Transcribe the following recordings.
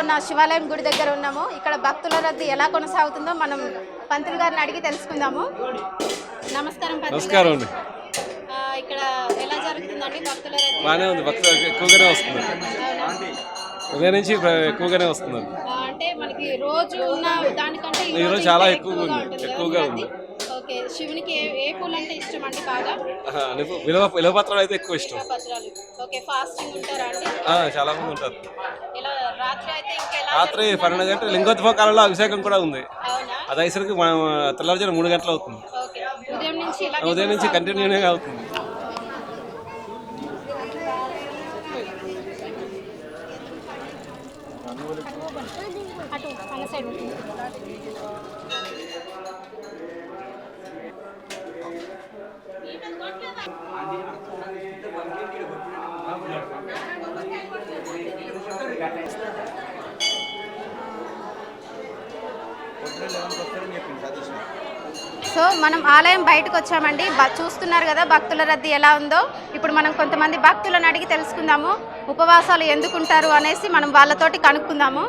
ఉన్న శివాలయం గుడి దగ్గర ఉన్నాము. ఇక్కడ భక్తుల రద్దీ ఎలా కొనసాగుతుందో మనం పంతులు గారిని అడిగి తెలుసుకుందాము. నమస్కారం. అండి. ఇక్కడ ఎలా జరుగుతుందండి భక్తుల రద్దీ? బాగానే ఉంది. భక్తులు ఎక్కువగానే వస్తున్నారు? ఉదయం నుంచి ఎక్కువగానే వస్తున్నారు ఆ, అంటే మనకి రోజు ఉన్న దానికంటే ఈ రోజు చాలా ఎక్కువగా ఉంది. ఎక్కువగా రద్దీ? ఓకే. శివునికి ఏ ఏ పూలు అంటే ఇష్టం అండి బాగా? విలువ విలువ పత్రాలు అయితే ఎక్కువ ఇష్టం. పత్రాలు. ఓకే. ఫాస్టింగ్ ఉంటారా అండి? చాలా మంది ఉంటారు. రాత్రి పన్నెండు గంటల లింగోద్భవ కాలంలో అభిషేకం కూడా ఉంది. అది అయ్యేసరికి మనం తెల్లవారుజాము మూడు గంటలు అవుతుంది. ఉదయం నుంచి ఇలా ఉదయం నుంచి కంటిన్యూనే అవుతుంది అటు అన్న సైడ్ సో మనం ఆలయం బయటకు వచ్చామండి. చూస్తున్నారు కదా భక్తుల రద్దీ ఎలా ఉందో. ఇప్పుడు మనం కొంతమంది భక్తులను అడిగి తెలుసుకుందాము. ఉపవాసాలు ఎందుకుంటారు అనేసి మనం వాళ్ళతోటి కనుక్కుందాము.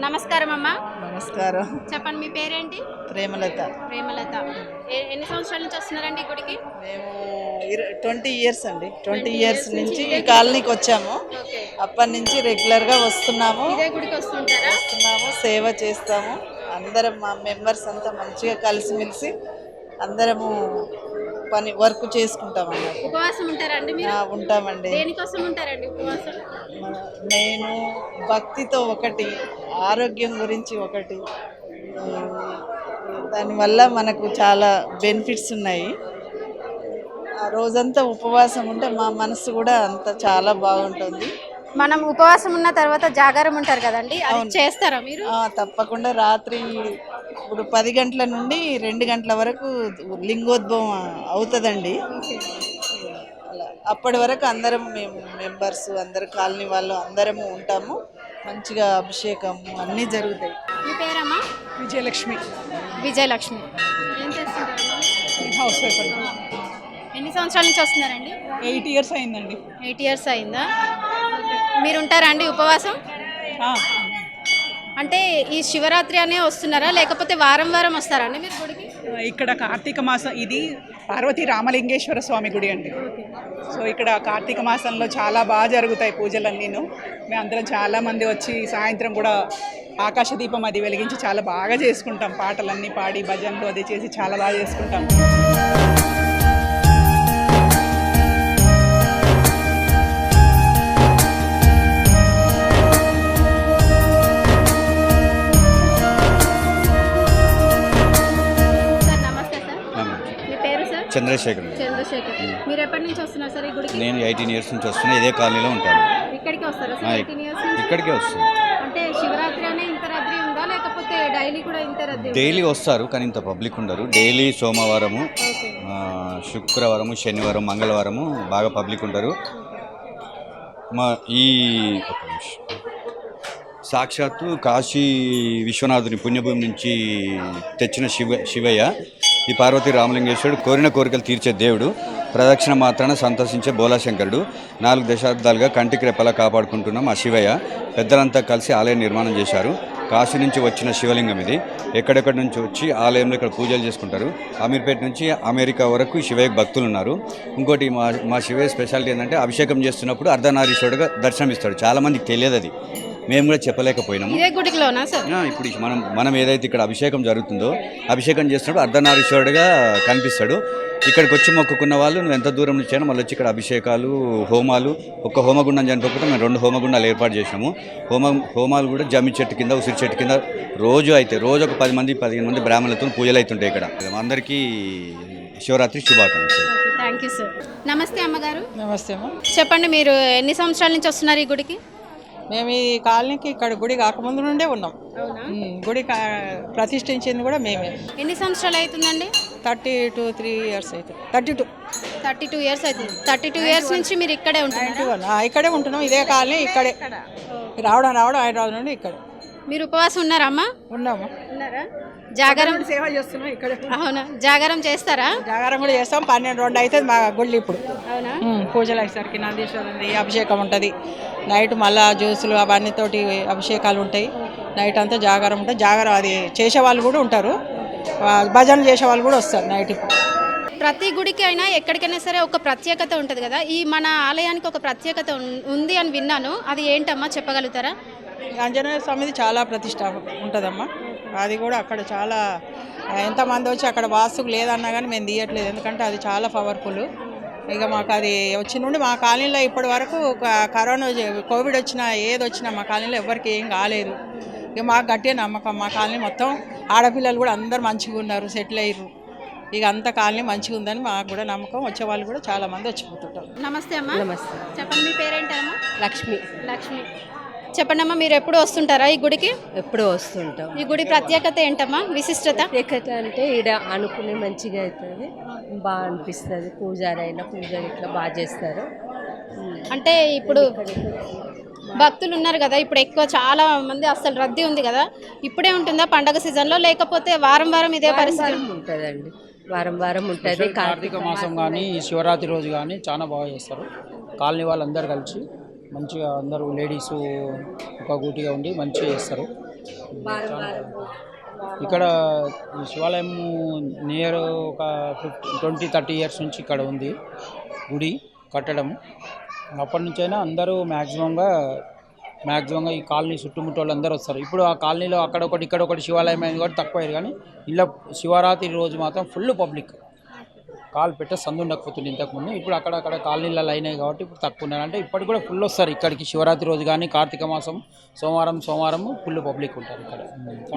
నమస్కారం అమ్మా. నమస్కారం. చెప్పండి మీ పేరేంటి? ప్రేమలత. ప్రేమలత. ఎన్ని సంవత్సరాల నుంచి వస్తున్నారండి గుడికి? మేము ట్వంటీ ఇయర్స్ అండి. ట్వంటీ ఇయర్స్ నుంచి ఈ కాలనీకి వచ్చాము. అప్పటి నుంచి రెగ్యులర్గా వస్తున్నాము. ఇదే గుడికి వస్తుంటారా? వస్తున్నాము సేవ చేస్తాము. అందరం మా మెంబర్స్ అంతా మంచిగా కలిసిమెలిసి అందరము పని వర్క్ చేసుకుంటాం అన్నమాట. ఉపవాసం ఉంటారండి మీరు? ఆ, ఉంటామండి. దేనికోసం ఉంటారండి ఉపవాసం? మన- నేను భక్తితో ఒకటి ఆరోగ్యం గురించి ఒకటి దానివల్ల మనకు చాలా బెనిఫిట్స్ ఉన్నాయి. ఆ రోజంతా ఉపవాసం ఉంటే మా మనసు కూడా అంత చాలా బాగుంటుంది. మనం ఉపవాసం ఉన్న తర్వాత జాగారం ఉంటారు కదండి అది చేస్తారా మీరు? ఆ, తప్పకుండా రాత్రి ఇప్పుడు పది గంటల నుండి రెండు గంటల వరకు లింగోద్భవం అవుతుందండి. అలా అప్పటి వరకు అందరం మేము మెంబర్స్ అందరు కాలనీ వాళ్ళు అందరము ఉంటాము. మంచిగా అభిషేకము అన్నీ జరుగుతాయి. మీ పేరమ్మా? విజయలక్ష్మి. విజయలక్ష్మి. ఏం హౌస్ వైఫ్ అండి. ఎన్ని సంవత్సరాల నుంచి వస్తున్నారండి? ఎయిట్ ఇయర్స్ అయిందండి. ఎయిట్ ఇయర్స్ అయిందా? మీరు ఉంటారా అండి ఉపవాసం అంటే ఈ శివరాత్రి అనే వస్తున్నారా? లేకపోతే వారం వారం వస్తారా అండి మీరు గుడికి? ఇక్కడ కార్తీక మాసం ఇది పార్వతీ రామలింగేశ్వర స్వామి గుడి అండి. సో ఇక్కడ కార్తీక మాసంలో చాలా బాగా జరుగుతాయి పూజలన్నీను. మేము అందరం చాలా మంది వచ్చి సాయంత్రం కూడా ఆకాశ దీపం అది వెలిగించి చాలా బాగా చేసుకుంటాం. పాటలన్నీ పాడి భజనలు అది చేసి చాలా బాగా చేసుకుంటాం. చంద్రశేఖర్ చంద్రశేఖర్ మీరు ఎప్పటి నుంచి వస్తున్నారు సార్ ఈ గుడికి? నేను ఎయిటీన్ ఇయర్స్ నుంచి వస్తున్నా ఇదే కాలనీలో ఉంటాను. ఇక్కడికి వస్తారా ఆ, సార్ ఎయిటీన్ ఇయర్స్ నుంచి? ఇక్కడికే వస్తుంది అంటే శివరాత్రి అనే ఇంత రద్దీ ఉందా? లేకపోతే డైలీ కూడా ఇంత రద్దీ ఉందా? డైలీ వస్తారు కానీ ఇంత పబ్లిక్ ఉండరు. డైలీ సోమవారము ఓకే. ఆ, శుక్రవారము శనివారం మంగళవారము బాగా పబ్లిక్ ఉంటారు మా ఈ నిమిషం. సాక్షాత్తు కాశీ విశ్వనాథుని పుణ్యభూమి నుంచి తెచ్చిన శివ శివయ్య ఈ పార్వతి రామలింగేశ్వరుడు కోరిన కోరికలు తీర్చే దేవుడు ప్రదక్షిణ మాత్రాన సంతోషించే బోలాశంకరుడు. నాలుగు దశాబ్దాలుగా కంటికి రెప్పలా కాపాడుకుంటున్నాం ఆ శివయ్య పెద్దలంతా కలిసి ఆలయం నిర్మాణం చేశారు. కాశీ నుంచి వచ్చిన శివలింగం ఇది. ఎక్కడెక్కడి నుంచి వచ్చి ఆలయంలో ఇక్కడ పూజలు చేసుకుంటారు. అమీర్పేట నుంచి అమెరికా వరకు శివయ్య భక్తులు ఉన్నారు. ఇంకోటి మా మా శివయ్య స్పెషాలిటీ ఏంటంటే అభిషేకం చేస్తున్నప్పుడు అర్ధనారీశ్వరుడుగా దర్శనమిస్తాడు. చాలామందికి తెలియదు అది. మేము కూడా చెప్పలేకపోయినాము. ఇదే గుడికిలోనా సార్? ఆ, ఇప్పుడు మనం మనం ఏదైతే ఇక్కడ అభిషేకం జరుగుతుందో అభిషేకం చేస్తున్నప్పుడు అర్ధనారీశ్వరుడుగా కనిపిస్తాడు. ఇక్కడికి వచ్చి మొక్కుకున్న వాళ్ళు నువ్వు ఎంత దూరం నుంచి అయినా మళ్ళీ వచ్చి ఇక్కడ అభిషేకాలు హోమాలు ఒక్క హోమగుండం చనిపోతే మేము రెండు హోమగుండాలు ఏర్పాటు చేసినాము హోమం హోమాలు కూడా జమ్మి చెట్టు కింద ఉసిరి చెట్టు కింద రోజు అయితే రోజు ఒక పది మంది పదిహేను మంది బ్రాహ్మణులతో పూజలు అవుతుంటాయి ఇక్కడ. అందరికీ శివరాత్రి శుభాకాంక్షలు. Thank you sir. నమస్తే అమ్మగారు. నమస్తే అమ్మ. చెప్పండి మీరు ఎన్ని సంవత్సరాల నుంచి వస్తున్నారు ఈ గుడికి? మేము ఈ కాలనీకి ఇక్కడ గుడి కాకముందు నుండే ఉన్నాం. గుడి ప్రతిష్ఠించింది కూడా మేమే. ఎన్ని సంవత్సరాలు అవుతుందండి? థర్టీ టూ త్రీ ఇయర్స్ అవుతుంది thirty two. Thirty two years అవుతుంది థర్టీ టూ ఇయర్స్ నుంచి మీరు ఇక్కడే వన్. ఇక్కడే ఉంటున్నాం. ఇదే కాలనీ ఇక్కడే. రావడం రావడం హైదరాబాద్ నుండి ఇక్కడ. మీరు ఉపవాసం ఉన్నారా అమ్మా ఉన్నాము. ఉన్నారా? జాగారం సేవ చేస్తున్నాం ఇక్కడ. అవునా? జాగారం చేస్తారా? జాగారం కూడా చేస్తాం. పన్నెండు రెండు అవుతుంది మా గుళ్ళు ఇప్పుడు. అవునా? పూజలు అయ్యేసరికి నందీశ్వరుంది అభిషేకం ఉంటుంది. నైట్ మళ్ళా జ్యూసులు అవన్నీ తోటి అభిషేకాలు ఉంటాయి. నైట్ అంతా జాగారం ఉంటుంది. జాగారం అది చేసే వాళ్ళు కూడా ఉంటారు. భజన చేసే వాళ్ళు కూడా వస్తారు నైట్ ఇప్పుడు. ప్రతి గుడికి అయినా ఎక్కడికైనా సరే ఒక ప్రత్యేకత ఉంటుంది కదా. ఈ మన ఆలయానికి ఒక ప్రత్యేకత ఉంది అని విన్నాను. అది ఏంటమ్మా? చెప్పగలుగుతారా? ఆంజనేయ స్వామిది చాలా ప్రతిష్ట ఉంటుందమ్మా. అది కూడా అక్కడ చాలా ఎంతమంది వచ్చి అక్కడ వాస్తుకు లేదన్నా కానీ మేము తీయట్లేదు. ఎందుకంటే అది చాలా పవర్ఫుల్. ఇక మాకు అది వచ్చి నుండి మా కాలనీలో ఇప్పటి వరకు కరోనా కోవిడ్ వచ్చినా ఏది వచ్చినా మా కాలనీలో ఎవరికి ఏం కాలేదు. ఇక మాకు గట్టిగా నమ్మకం. మా కాలనీ మొత్తం ఆడపిల్లలు కూడా అందరు మంచిగా ఉన్నారు సెటిల్ అయ్యారు. ఇక అంత కాలనీ మంచిగా ఉందని మాకు కూడా నమ్మకం. వచ్చే వాళ్ళు కూడా చాలా మంది వచ్చిపోతుంటారు. నమస్తే అమ్మా. నమస్తే. చెప్పండి మీ పేరేంటమ్మా లక్ష్మి. లక్ష్మి. చెప్పండి అమ్మా మీరు ఎప్పుడు వస్తుంటారా ఈ గుడికి? ఎప్పుడు వస్తుంటాం. ఈ గుడి ప్రత్యేకత ఏంటమ్మా విశిష్టత? ప్రత్యేకత అంటే ఈడ అనుకునే మంచిగా అవుతుంది బాగా అనిపిస్తుంది. పూజారి అయినా పూజ ఇట్లా బాగా చేస్తారు. అంటే ఇప్పుడు భక్తులు ఉన్నారు కదా ఇప్పుడు ఎక్కువ చాలా మంది అసలు రద్దీ ఉంది కదా ఇప్పుడే ఉంటుందా పండగ సీజన్లో? లేకపోతే వారం వారం ఇదే పరిస్థితి? వారం ఉంటుందండి. వారం వారం ఉంటుంది. కార్తీక మాసం కానీ శివరాత్రి రోజు కానీ చాలా బాగా చేస్తారు. కాలనీ వాళ్ళందరూ కలిసి మంచిగా అందరూ లేడీస్ ఒక గూటిగా ఉండి మంచిగా చేస్తారు. ఇక్కడ ఈ శివాలయం నియర్ ఒక ఫిఫ్టీ ట్వంటీ థర్టీ ఇయర్స్ నుంచి ఇక్కడ ఉంది గుడి కట్టడం. అప్పటి నుంచైనా అందరూ మ్యాక్సిమంగా మ్యాక్సిమంగా ఈ కాలనీ చుట్టుముట్టు అందరూ వస్తారు. ఇప్పుడు ఆ కాలనీలో అక్కడ ఒకటి ఇక్కడ ఒకటి శివాలయం అయింది కూడా తక్కువ అయ్యారు కానీ ఇలా శివరాత్రి రోజు మాత్రం ఫుల్ పబ్లిక్. కాలు పెట్టే సందు ఉండకపోతుంది ఇంతకుముందు ఇప్పుడు అక్కడక్కడ కాలనీలలో అయినాయి కాబట్టి ఇప్పుడు తక్కువ ఉన్నారు అంటే ఇప్పటికి కూడా ఫుల్ వస్తారు ఇక్కడికి. శివరాత్రి రోజు కానీ కార్తీక మాసం సోమవారం సోమవారం ఫుల్ పబ్లిక్ ఉంటారు ఇక్కడ.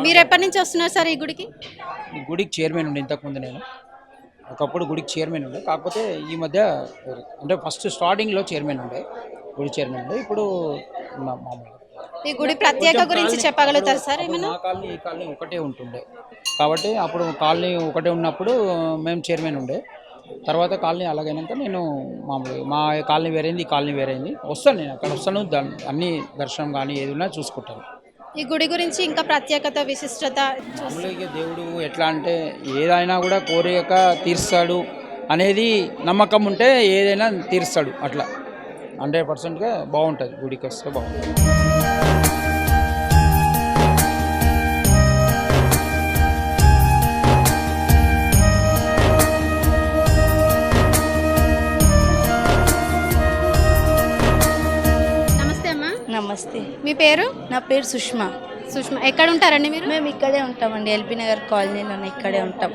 మీరు ఎప్పటి నుంచి వస్తున్నారు సార్ ఈ గుడికి? ఈ గుడికి చైర్మన్ ఉండే ఇంతకుముందు నేను. ఒకప్పుడు గుడికి చైర్మన్ ఉండే. కాకపోతే ఈ మధ్య. అంటే ఫస్ట్ స్టార్టింగ్లో చైర్మన్ ఉండే. గుడి చైర్మన్ ఉండే. ఇప్పుడు మామూలుగా. ఈ గుడి ప్రత్యేక గురించి చెప్పగలుగుతారు సార్ ఏమైనా? కాలనీ ఈ కాలనీ ఒకటే ఉంటుండే. కాబట్టి అప్పుడు కాలనీ ఒకటే ఉన్నప్పుడు మేము చైర్మన్ ఉండే. తర్వాత కాలనీ అలాగైనాక నేను మామూలుగా మా కాలనీ వేరైంది ఈ కాలనీ వేరైంది. వస్తాను నేను అక్కడ వస్తాను దాన్ని అన్ని దర్శనం కానీ ఏది ఉన్నా చూసుకుంటాను. ఈ గుడి గురించి ఇంకా ప్రత్యేకత విశిష్టత మామూలుగా దేవుడు ఎట్లా అంటే ఏదైనా కూడా కోరిక తీర్స్తాడు అనేది నమ్మకం ఉంటే ఏదైనా తీరుస్తాడు అట్లా. హండ్రెడ్ పర్సెంట్గా బాగుంటుంది గుడికి వస్తే బాగుంటుంది. నమస్తే. మీ పేరు? నా పేరు సుష్మా. సుష్మా. ఎక్కడ ఉంటారండి మీరు? మేము ఇక్కడే ఉంటామండి ఎల్బీ నగర్ కాలనీలోనే ఇక్కడే ఉంటాం.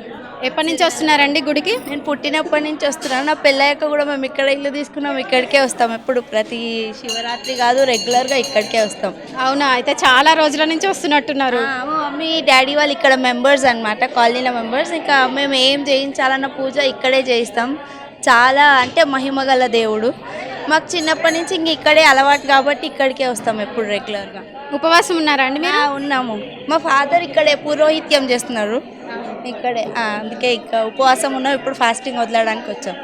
ఎప్పటి నుంచి వస్తున్నారండి గుడికి? నేను పుట్టినప్పటి నుంచి వస్తున్నాను. నా పెళ్ళయ్యాక కూడా మేము ఇక్కడ ఇల్లు తీసుకున్నాం ఇక్కడికే వస్తాం. ఎప్పుడు ప్రతి శివరాత్రి కాదు రెగ్యులర్గా ఇక్కడికే వస్తాం. అవునా? అయితే చాలా రోజుల నుంచి వస్తున్నట్టున్నారు. మమ్మీ డాడీ వాళ్ళు ఇక్కడ మెంబర్స్ అన్నమాట కాలనీలో మెంబర్స్. ఇంకా మేము ఏం చేయించాలన్న పూజ ఇక్కడే చేయిస్తాం. చాలా అంటే మహిమగల దేవుడు. మాకు చిన్నప్పటి నుంచి ఇంక ఇక్కడే అలవాటు కాబట్టి ఇక్కడికే వస్తాం ఎప్పుడు రెగ్యులర్గా. ఉపవాసం ఉన్నారా అండి మీరు? ఉన్నాము. మా ఫాదర్ ఇక్కడే పురోహిత్యం చేస్తున్నారు. ఇక్కడే అందుకే ఇక్కడ ఉపవాసం ఉన్నాం. ఇప్పుడు ఫాస్టింగ్ వదలడానికి వచ్చాం.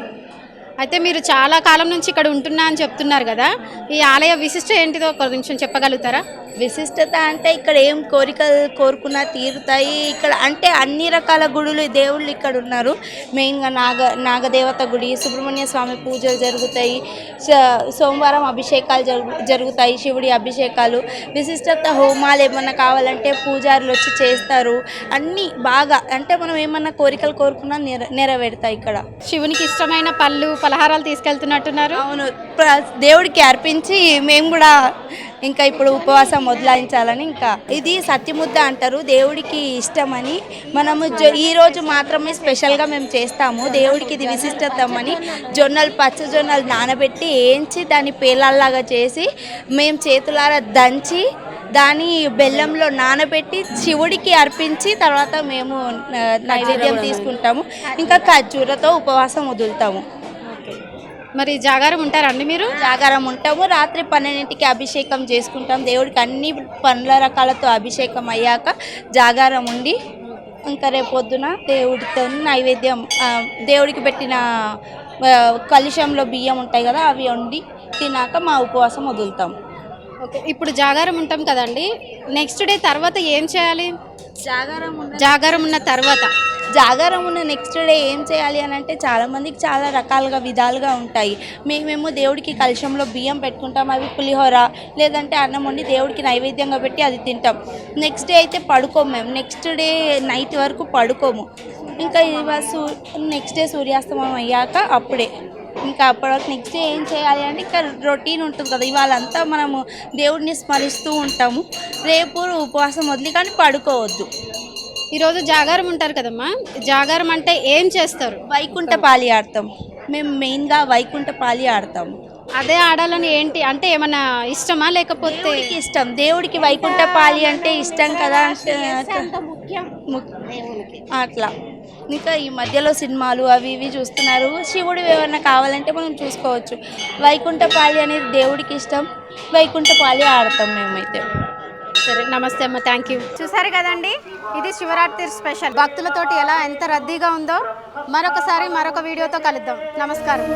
అయితే మీరు చాలా కాలం నుంచి ఇక్కడ ఉంటున్నా అని చెప్తున్నారు కదా ఈ ఆలయ విశిష్ట ఏంటిదో కొంచెం చెప్పగలుగుతారా? విశిష్టత అంటే ఇక్కడ ఏం కోరికలు కోరుకున్నా తీరుతాయి. ఇక్కడ అంటే అన్ని రకాల గుడులు దేవుళ్ళు ఇక్కడ ఉన్నారు. మెయిన్గా నాగ నాగదేవత గుడి సుబ్రహ్మణ్య స్వామి పూజలు జరుగుతాయి. స- సోమవారం అభిషేకాలు జరుగు జరుగుతాయి శివుడి అభిషేకాలు. విశిష్టత హోమాలు ఏమన్నా కావాలంటే పూజారులు వచ్చి చేస్తారు. అన్నీ బాగా అంటే మనం ఏమన్నా కోరికలు కోరుకున్నా నెర నెరవేరుతాయి ఇక్కడ. శివునికి ఇష్టమైన పళ్ళు పలహారాలు తీసుకెళ్తున్నట్టున్నారు. అవును. దేవుడికి అర్పించి మేము కూడా ఇంకా ఇప్పుడు ఉపవాసం మొదలాయించాలని ఇంకా ఇది సత్యముద్ద అంటారు. దేవుడికి ఇష్టమని మనము జొ- ఈ రోజు మాత్రమే స్పెషల్గా మేము చేస్తాము. దేవుడికి ఇది విశిష్టతమని జొన్నలు పచ్చ జొన్నలు నానబెట్టి వేయించి దాన్ని పేలాల్లాగా చేసి మేము చేతులారా దంచి దాని బెల్లంలో నానబెట్టి శివుడికి అర్పించి తర్వాత మేము నైవేద్యం. తీసుకుంటాము. ఇంకా ఖర్జూరతో ఉపవాసం వదులుతాము. మరి జాగారం ఉంటారండి మీరు? జాగారం ఉంటాము. రాత్రి పన్నెండింటికి అభిషేకం చేసుకుంటాం. దేవుడికి అన్ని పండ్ల రకాలతో అభిషేకం అయ్యాక జాగారం ఉండి ఇంకా రేపు పొద్దున దేవుడితో నైవేద్యం దేవుడికి పెట్టిన కలుషంలో బియ్యం ఉంటాయి కదా అవి వండి తినాక మా ఉపవాసం వదులుతాం. ఓకే ఇప్పుడు జాగారం ఉంటాం కదండి. నెక్స్ట్ డే తర్వాత ఏం చేయాలి? జాగారం జాగారం ఉన్న తర్వాత జాగారం ఉన్న నెక్స్ట్ డే ఏం చేయాలి అని అంటే చాలామందికి చాలా రకాలుగా విధాలుగా ఉంటాయి. మేమేమో దేవుడికి కలశంలో బియ్యం పెట్టుకుంటాం అవి పులిహోర లేదంటే అన్నం వండి దేవుడికి నైవేద్యంగా పెట్టి అది తింటాం. నెక్స్ట్ డే అయితే పడుకోము మేము. నెక్స్ట్ డే నైట్ వరకు పడుకోము. ఇంకా ఇవ సూ నెక్స్ట్ డే సూర్యాస్తమయం అయ్యాక అప్పుడే. ఇంకా అప్పటి వరకు నెక్స్ట్ డే ఏం చేయాలి అంటే ఇంకా రొటీన్ ఉంటుంది కదా. ఇవాళంతా మనము దేవుడిని స్మరిస్తూ ఉంటాము. రేపు ఉపవాసం వదిలి కానీ పడుకోవద్దు. ఈరోజు జాగారం ఉంటారు కదమ్మా. జాగారం అంటే ఏం చేస్తారు? వైకుంఠ పాలి ఆడతాం. మేము మెయిన్గా వైకుంఠ పాలి ఆడతాము అదే ఆడాలని ఏంటి? అంటే ఏమన్నా ఇష్టమా లేకపోతే? దేవుడికి ఇష్టం. దేవుడికి వైకుంఠ పాలి అంటే ఇష్టం కదా అట్లా. ఇంకా ఈ మధ్యలో సినిమాలు అవి ఇవి చూస్తున్నారు. శివుడు ఏమన్నా కావాలంటే మనం చూసుకోవచ్చు. వైకుంఠ పాలి అనేది దేవుడికి ఇష్టం. వైకుంఠ పాలి ఆడతాం మేమైతే. సరే నమస్తే అమ్మ. Thank you. చూసారు కదండి? ఇది శివరాత్రి స్పెషల్. భక్తులతోటి ఎలా ఎంత రద్దీగా ఉందో మరొకసారి మరొక వీడియోతో కలుద్దాం. నమస్కారం.